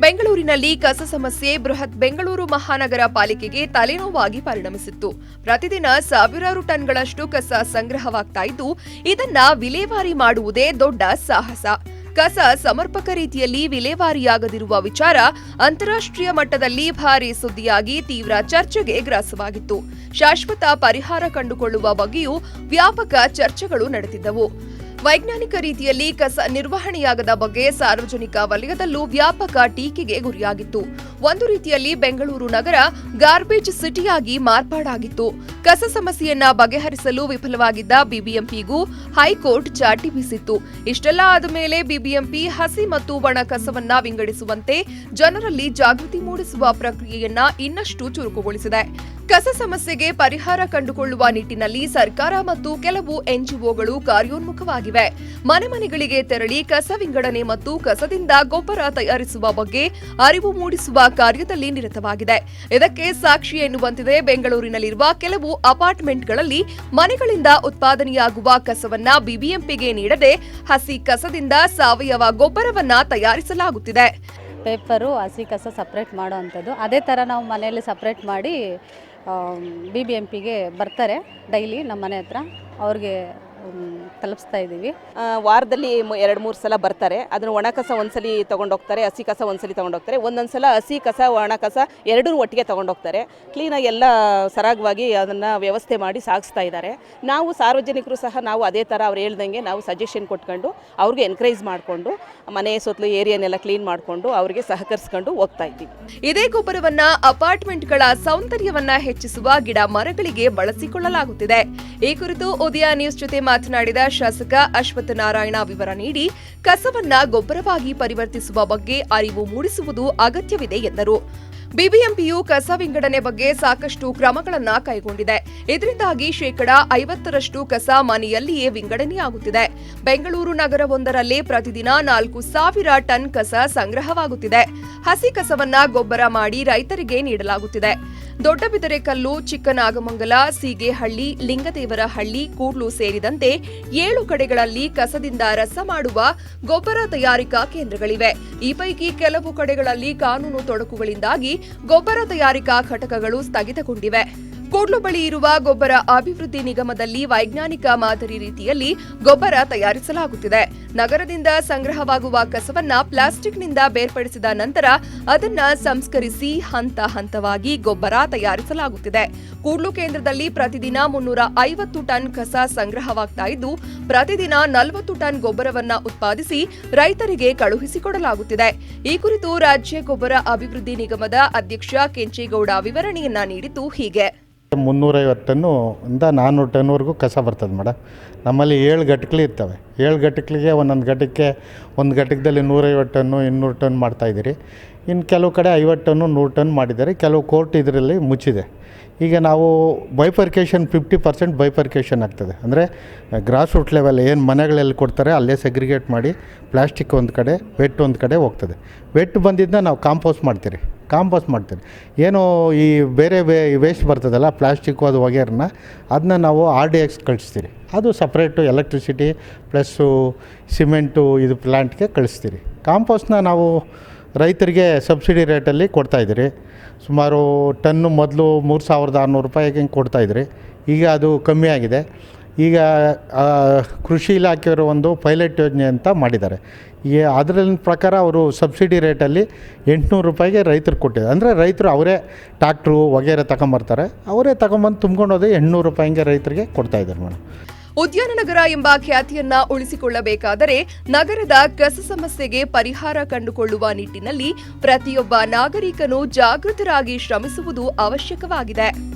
ಬೆಂಗಳೂರಿನಲ್ಲಿ ಕಸ ಸಮಸ್ಯೆ, ಬೃಹತ್ ಬೆಂಗಳೂರು ಮಹಾನಗರ ಪಾಲಿಕೆಗೆ ತಲೆನೋವಾಗಿ ಪರಿಣಮಿಸಿತ್ತು. ಪ್ರತಿದಿನ ಸಾವಿರಾರು ಟನ್ಗಳಷ್ಟು ಕಸ ಸಂಗ್ರಹವಾಗ್ತಾ ಇದ್ದು, ಇದನ್ನ ವಿಲೇವಾರಿ ಮಾಡುವುದೇ ದೊಡ್ಡ ಸಾಹಸ. ಕಸ ಸಮರ್ಪಕ ರೀತಿಯಲ್ಲಿ ವಿಲೇವಾರಿಯಾಗದಿರುವ ವಿಚಾರ ಅಂತಾರಾಷ್ಟ್ರೀಯ ಮಟ್ಟದಲ್ಲಿ ಭಾರಿ ಸುದ್ದಿಯಾಗಿ ತೀವ್ರ ಚರ್ಚೆಗೆ ಗ್ರಾಸವಾಗಿತ್ತು. ಶಾಶ್ವತ ಪರಿಹಾರ ಕಂಡುಕೊಳ್ಳುವ ಬಗ್ಗೆಯೂ ವ್ಯಾಪಕ ಚರ್ಚೆಗಳು ನಡೆದಿದ್ದವು. ವೈಜ್ಞಾನಿಕ ರೀತಿಯಲ್ಲಿ ಕಸ ನಿರ್ವಹಣೆಯಾಗದ ಬಗ್ಗೆ ಸಾರ್ವಜನಿಕ ವಲಯದಲ್ಲೂ ವ್ಯಾಪಕ ಟೀಕೆಗೆ ಗುರಿಯಾಗಿತ್ತು. ಒಂದು ರೀತಿಯಲ್ಲಿ ಬೆಂಗಳೂರು ನಗರ ಗಾರ್ಬೇಜ್ ಸಿಟಿಯಾಗಿ ಮಾರ್ಪಾಡಾಗಿತ್ತು. ಕಸ ಸಮಸ್ಯೆಯನ್ನ ಬಗೆಹರಿಸಲು ವಿಫಲವಾಗಿದ್ದ ಬಿಬಿಎಂಪಿಗೂ ಹೈಕೋರ್ಟ್ ಚಾಟಿ ಬೀಸಿತ್ತು. ಇಷ್ಟೆಲ್ಲ ಆದ ಮೇಲೆ ಬಿಬಿಎಂಪಿ ಹಸಿ ಮತ್ತು ಒಣ ಕಸವನ್ನ ವಿಂಗಡಿಸುವಂತೆ ಜನರಲ್ಲಿ ಜಾಗೃತಿ ಮೂಡಿಸುವ ಪ್ರಕ್ರಿಯೆಯನ್ನ ಇನ್ನಷ್ಟು ಚುರುಕುಗೊಳಿಸಿದೆ. ಕಸ ಸಮಸ್ಯೆಗೆ ಪರಿಹಾರ ಕಂಡುಕೊಳ್ಳುವ ನಿಟ್ಟಿನಲ್ಲಿ ಸರ್ಕಾರ ಮತ್ತು ಕೆಲವು ಎನ್ಜಿಒಗಳು ಕಾರ್ಯೋನ್ಮುಖವಾಗಿವೆ. ಮನೆ ಮನೆಗಳಿಗೆ ತೆರಳಿ ಕಸ ವಿಂಗಡಣೆ ಮತ್ತು ಕಸದಿಂದ ಗೊಬ್ಬರ ತಯಾರಿಸುವ ಬಗ್ಗೆ ಅರಿವು ಮೂಡಿಸುವ ಕಾರ್ಯದಲ್ಲಿ ನಿರತವಾಗಿದೆ. ಇದಕ್ಕೆ ಸಾಕ್ಷಿ ಎನ್ನುವಂತಿದೆ ಬೆಂಗಳೂರಿನಲ್ಲಿರುವ ಕೆಲವು ಅಪಾರ್ಟ್ಮೆಂಟ್ಗಳಲ್ಲಿ ಮನೆಗಳಿಂದ ಉತ್ಪಾದನೆಯಾಗುವ ಕಸವನ್ನ ಬಿಬಿಎಂಪಿಗೆ ನೀಡದೆ ಹಸಿ ಕಸದಿಂದ ಸಾವಯವ ಗೊಬ್ಬರವನ್ನ ತಯಾರಿಸಲಾಗುತ್ತಿದೆ. ಪೇಪರು, ಹಸಿ ಕಸ ಸಪ್ರೇಟ್ ಮಾಡೋ ಅಂಥದ್ದು ಅದೇ ಥರ ನಾವು ಮನೆಯಲ್ಲಿ ಸಪ್ರೇಟ್ ಮಾಡಿ ಬಿ ಬಿ ಎಂ ಪಿಗೆ ಬರ್ತಾರೆ ಡೈಲಿ ನಮ್ಮ ಮನೆ ಹತ್ರ. ಅವ್ರಿಗೆ ತಲುಪಿಸ್ತಾ ಇದ್ದೀವಿ. ವಾರದಲ್ಲಿ ಎರಡು ಮೂರು ಸಲ ಬರ್ತಾರೆ. ಅದನ್ನು ಒಣ ಕಸ ಒಂದ್ಸಲಿ ತೊಗೊಂಡೋಗ್ತಾರೆ, ಹಸಿ ಕಸ ಒಂದ್ಸಲಿ ತೊಗೊಂಡೋಗ್ತಾರೆ. ಒಂದೊಂದು ಸಲ ಹಸಿ ಕಸ, ಒಣ ಕಸ ಎರಡೂ ಒಟ್ಟಿಗೆ ತೊಗೊಂಡೋಗ್ತಾರೆ. ಕ್ಲೀನಾಗಿ ಎಲ್ಲ ಸರಾಗವಾಗಿ ಅದನ್ನು ವ್ಯವಸ್ಥೆ ಮಾಡಿ ಸಾಗಿಸ್ತಾ ಇದ್ದಾರೆ. ನಾವು ಸಾರ್ವಜನಿಕರು ಸಹ ನಾವು ಅದೇ ಥರ ಅವ್ರು ಹೇಳ್ದಂಗೆ ನಾವು ಸಜೆಷನ್ ಕೊಟ್ಕೊಂಡು ಅವ್ರಿಗೆ ಎನ್ಕರೇಜ್ ಮಾಡಿಕೊಂಡು, ಮನೆ ಸುತ್ತಲೂ ಏರಿಯಾನೆಲ್ಲ ಕ್ಲೀನ್ ಮಾಡಿಕೊಂಡು ಅವರಿಗೆ ಸಹಕರಿಸ್ಕೊಂಡು ಹೋಗ್ತಾ ಇದ್ದೀವಿ. ಇದೇ ಗೊಬ್ಬರವನ್ನ ಅಪಾರ್ಟ್ಮೆಂಟ್ಗಳ ಸೌಂದರ್ಯವನ್ನ ಹೆಚ್ಚಿಸುವ ಗಿಡ ಮರಗಳಿಗೆ ಬಳಸಿಕೊಳ್ಳಲಾಗುತ್ತಿದೆ. ಈ ಕುರಿತು ಉದಯ ನ್ಯೂಸ್ ಜೊತೆ ಮಾತನಾಡಿದ ಶಾಸಕ ಅಶ್ವಥ್ ನಾರಾಯಣ ವಿವರ ನೀಡಿ ಕಸವನ್ನ ಗೊಬ್ಬರವಾಗಿ ಪರಿವರ್ತಿಸುವ ಬಗ್ಗೆ ಅರಿವು ಮೂಡಿಸುವುದು ಅಗತ್ಯವಿದೆ ಎಂದರು. ಬಿಬಿಎಂಪಿಯು ಕಸ ವಿಂಗಡಣೆ ಬಗ್ಗೆ ಸಾಕಷ್ಟು ಕ್ರಮಗಳನ್ನು ಕೈಗೊಂಡಿದೆ. ಇದರಿಂದಾಗಿ ಶೇಕಡಾ ಐವತ್ತರಷ್ಟು ಕಸ ಮನೆಯಲ್ಲಿಯೇ ವಿಂಗಡಣೆಯಾಗುತ್ತಿದೆ. ಬೆಂಗಳೂರು ನಗರವೊಂದರಲ್ಲೇ ಪ್ರತಿದಿನ ನಾಲ್ಕು ಸಾವಿರ ಟನ್ ಕಸ ಸಂಗ್ರಹವಾಗುತ್ತಿದೆ. ಹಸಿ ಕಸವನ್ನ ಗೊಬ್ಬರ ಮಾಡಿ ರೈತರಿಗೆ ನೀಡಲಾಗುತ್ತಿದೆ. ದೊಡ್ಡಬಿದರೆಕಲ್ಲು, ಚಿಕ್ಕನಾಗಮಂಗಲ, ಸೀಗೆಹಳ್ಳಿ, ಲಿಂಗದೇವರಹಳ್ಳಿ, ಕೂಡ್ಲು ಸೇರಿದಂತೆ ಏಳು ಕಡೆಗಳಲ್ಲಿ ಕಸದಿಂದ ರಸ ಮಾಡುವ ಗೊಬ್ಬರ ತಯಾರಿಕಾ ಕೇಂದ್ರಗಳಿವೆ. ಈ ಪೈಕಿ ಕೆಲವು ಕಡೆಗಳಲ್ಲಿ ಕಾನೂನು ತೊಡಕುಗಳಿಂದಾಗಿ ಗೊಬ್ಬರ ತಯಾರಿಕಾ ಘಟಕಗಳು ಸ್ಥಗಿತಗೊಂಡಿವೆ. ಕೂಡ್ಲು ಬಳಿ ಇರುವ ಗೊಬ್ಬರ ಅಭಿವೃದ್ಧಿ ನಿಗಮದಲ್ಲಿ ವೈಜ್ಞಾನಿಕ ಮಾದರಿ ರೀತಿಯಲ್ಲಿ ಗೊಬ್ಬರ ತಯಾರಿಸಲಾಗುತ್ತಿದೆ. ನಗರದಿಂದ ಸಂಗ್ರಹವಾಗುವ ಕಸವನ್ನ ಪ್ಲಾಸ್ಟಿಕ್ನಿಂದ ಬೇರ್ಪಡಿಸಿದ ನಂತರ ಅದನ್ನ ಸಂಸ್ಕರಿಸಿ ಹಂತ ಹಂತವಾಗಿ ಗೊಬ್ಬರ ತಯಾರಿಸಲಾಗುತ್ತಿದೆ. ಕೂಡ್ಲು ಕೇಂದ್ರದಲ್ಲಿ ಪ್ರತಿದಿನ ಮುನ್ನೂರ ಐವತ್ತು ಟನ್ ಕಸ ಸಂಗ್ರಹವಾಗ್ತಾ ಇದ್ದು, ಪ್ರತಿದಿನ ನಲವತ್ತು ಟನ್ ಗೊಬ್ಬರವನ್ನ ಉತ್ಪಾದಿಸಿ ರೈತರಿಗೆ ಕಳುಹಿಸಿಕೊಡಲಾಗುತ್ತಿದೆ. ಈ ಕುರಿತು ರಾಜ್ಯ ಗೊಬ್ಬರ ಅಭಿವೃದ್ಧಿ ನಿಗಮದ ಅಧ್ಯಕ್ಷ ಕೆಂಚೇಗೌಡ ವಿವರಣೆಯನ್ನ ನೀಡಿದ್ದು ಹೀಗೆ. ಮುನ್ನೂರೈವತ್ತು ಟನ್ನು ಇಂದ ನಾನ್ನೂರು ಟನ್ವರೆಗೂ ಕಸ ಬರ್ತದೆ ಮೇಡಮ್. ನಮ್ಮಲ್ಲಿ ಏಳು ಘಟಕಗಳು ಇರ್ತವೆ. ಏಳು ಘಟಕಗಳಿಗೆ ಒಂದೊಂದು ಘಟಕಕ್ಕೆ ಒಂದು ಘಟಕದಲ್ಲಿ ನೂರೈವತ್ತು ಟನ್ನು ಇನ್ನೂರು ಟನ್ ಮಾಡ್ತಾಯಿದ್ದೀರಿ ಇನ್ನು ಕೆಲವು ಕಡೆ ಐವತ್ತು ಟನ್ನು ನೂರು ಟನ್ ಮಾಡಿದ್ದಾರೆ. ಕೆಲವು ಕೋರ್ಟ್ ಇದರಲ್ಲಿ ಮುಚ್ಚಿದೆ. ಈಗ ನಾವು ಬೈಫರ್ಕೇಷನ್ ಫಿಫ್ಟಿ ಪರ್ಸೆಂಟ್ ಬೈಫರ್ಕೇಷನ್ ಆಗ್ತದೆ. ಅಂದರೆ ಗ್ರಾಸ್ ರೂಟ್ ಲೆವೆಲ್ ಏನು ಮನೆಗಳಲ್ಲಿ ಕೊಡ್ತಾರೆ ಅಲ್ಲೇ ಸೆಗ್ರಿಗೇಟ್ ಮಾಡಿ ಪ್ಲಾಸ್ಟಿಕ್ ಒಂದು ಕಡೆ ವೆಟ್ ಒಂದು ಕಡೆ ಹೋಗ್ತದೆ. ವೆಟ್ ಬಂದಿದ್ದನ್ನ ನಾವು ಕಾಂಪೋಸ್ಟ್ ಮಾಡ್ತೀರಿ. ಕಾಂಪೋಸ್ಟ್ ಮಾಡ್ತೀರಿ ಏನು ಈ ಬೇರೆ ಬೇ ವೇಸ್ಟ್ ಬರ್ತದಲ್ಲ ಪ್ಲಾಸ್ಟಿಕ್ಕು ಅದು ವಗೇರನ್ನ ಅದನ್ನ ನಾವು ಆರ್ ಡಿ ಎಕ್ಸ್ ಕಳಿಸ್ತೀರಿ. ಅದು ಸಪ್ರೇಟು ಎಲೆಕ್ಟ್ರಿಸಿಟಿ ಪ್ಲಸ್ಸು ಸಿಮೆಂಟು ಇದು ಪ್ಲ್ಯಾಂಟ್ಗೆ ಕಳಿಸ್ತೀರಿ. ಕಾಂಪೋಸ್ಟ್ನ ನಾವು ರೈತರಿಗೆ ಸಬ್ಸಿಡಿ ರೇಟಲ್ಲಿ ಕೊಡ್ತಾಯಿದ್ದೀರಿ ಸುಮಾರು ಟನ್ನು ಮೊದಲು ಮೂರು ಸಾವಿರದ ಆರುನೂರು ರೂಪಾಯಿಗೆ ಹಿಂಗೆ ಕೊಡ್ತಾಯಿದ್ರಿ ಈಗ ಅದು ಕಮ್ಮಿ ಆಗಿದೆ. ಈಗ ಕೃಷಿ ಇಲಾಖೆಯವರು ಒಂದು ಪೈಲಟ್ ಯೋಜನೆ ಅಂತ ಮಾಡಿದ್ದಾರೆ. ಈ ಅದರ ಪ್ರಕಾರ ಅವರು ಸಬ್ಸಿಡಿ ರೇಟಲ್ಲಿ ಎಂಟುನೂರು ರೂಪಾಯಿಗೆ ರೈತರು ಕೊಟ್ಟಿದ್ದಾರೆ. ಅಂದರೆ ರೈತರು ಅವರೇ ಟ್ಯಾಕ್ಟ್ರು ವಗೇರೆ ತಗೊಂಬರ್ತಾರೆ. ಅವರೇ ತಗೊಂಬಂದು ತುಂಬ್ಕೊಂಡು ಎಂಟುನೂರು ರೂಪಾಯಿಗೆ ರೈತರಿಗೆ ಕೊಡ್ತಾಯಿದ್ದಾರೆ ಮೇಡಮ್. ಉದ್ಯಾನ ನಗರ ಎಂಬ ಖ್ಯಾತಿಯನ್ನ ಉಳಿಸಿಕೊಳ್ಳಬೇಕಾದರೆ ನಗರದ ಕಸ ಸಮಸ್ಯೆಗೆ ಪರಿಹಾರ ಕಂಡುಕೊಳ್ಳುವ ನಿಟ್ಟಿನಲ್ಲಿ ಪ್ರತಿಯೊಬ್ಬ ನಾಗರಿಕನು ಜಾಗೃತರಾಗಿ ಶ್ರಮಿಸುವುದು ಅವಶ್ಯಕವಾಗಿದೆ.